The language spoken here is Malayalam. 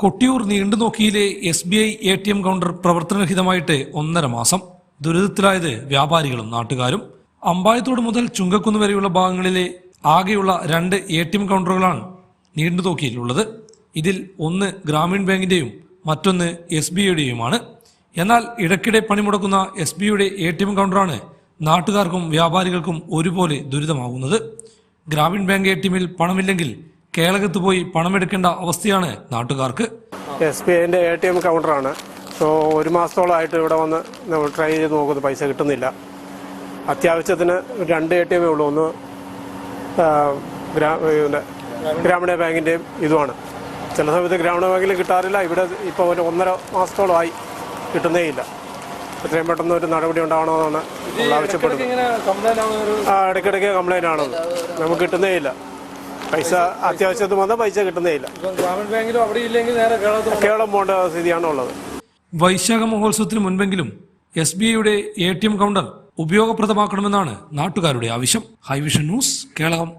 Kottiyoor നീണ്ടുനോക്കിയിലെ S B I A T M counter പ്രവർത്തനരഹിതമായിട്ട് ഒന്നര മാസം ദുരിതത്തിലായത് വ്യാപാരികളും നാട്ടുകാരും. അമ്പായത്തോട് മുതൽ ചുങ്കക്കുന്ന് വരെയുള്ള ഭാഗങ്ങളിലെ ആകെയുള്ള രണ്ട് എ ടി എം കൗണ്ടറുകളാണ് നീണ്ടുനോക്കിയിലുള്ളത് ഇതിൽ ഒന്ന് ഗ്രാമീൺ ബാങ്കിന്റെയും മറ്റൊന്ന് എസ് ബി ഐയുടെയുമാണ്. എന്നാൽ ഇടയ്ക്കിടെ പണിമുടക്കുന്ന എസ് ബി ഐയുടെ എ ടി എം കൗണ്ടറാണ് നാട്ടുകാർക്കും വ്യാപാരികൾക്കും ഒരുപോലെ ദുരിതമാകുന്നത് ഗ്രാമീൺ ബാങ്ക് എ ടി എമ്മിൽ പണമില്ലെങ്കിൽ കേളകത്ത് പോയി പണമെടുക്കേണ്ട അവസ്ഥയാണ് നാട്ടുകാർക്ക്. എസ് ബി ഐന്റെ എ ടി എം കൗണ്ടറാണ്. സോ ഒരു മാസത്തോളമായിട്ട് ഇവിടെ വന്ന് നമ്മൾ ട്രൈ ചെയ്ത് നോക്കുന്നു. പൈസ കിട്ടുന്നില്ല. അത്യാവശ്യത്തിന് രണ്ട് എ ടി എമ്മേ ഉള്ളൂ. ഒന്ന് ഗ്രാമീണ ബാങ്കിന്റെയും ഇതുമാണ്. ചില സമയത്ത് ഗ്രാമീണ ബാങ്കിൽ കിട്ടാറില്ല. ഇവിടെ ഇപ്പോൾ ഒരു ഒന്നര മാസത്തോളമായി കിട്ടുന്നേയില്ല. എത്രയും പെട്ടെന്ന് ഒരു നടപടി ഉണ്ടാവണമെന്നാണ് നമ്മൾ ആവശ്യപ്പെടുന്നത്. ആ ഇടയ്ക്കിടയ്ക്ക് കംപ്ലൈന്റ് ആണോ നമുക്ക് കിട്ടുന്നേ ഇല്ല പൈസ അത്യാവശ്യത്തിന് വന്നാൽ പൈസ കിട്ടുന്നേ ഇല്ല. ഗ്രാമീൺ ബാങ്കിലും അവിടെ ഇല്ലെങ്കിൽ നേരെ കേരളം പോകേണ്ട സ്ഥിതിയാണ് ഉള്ളത്. വൈശാഖ മഹോത്സവത്തിന് മുൻപെങ്കിലും എസ് ബി ഐയുടെ എ ടി എം കൗണ്ടർ ഉപയോഗപ്രദമാക്കണമെന്നാണ് നാട്ടുകാരുടെ ആവശ്യം. Hi vision news Keralam.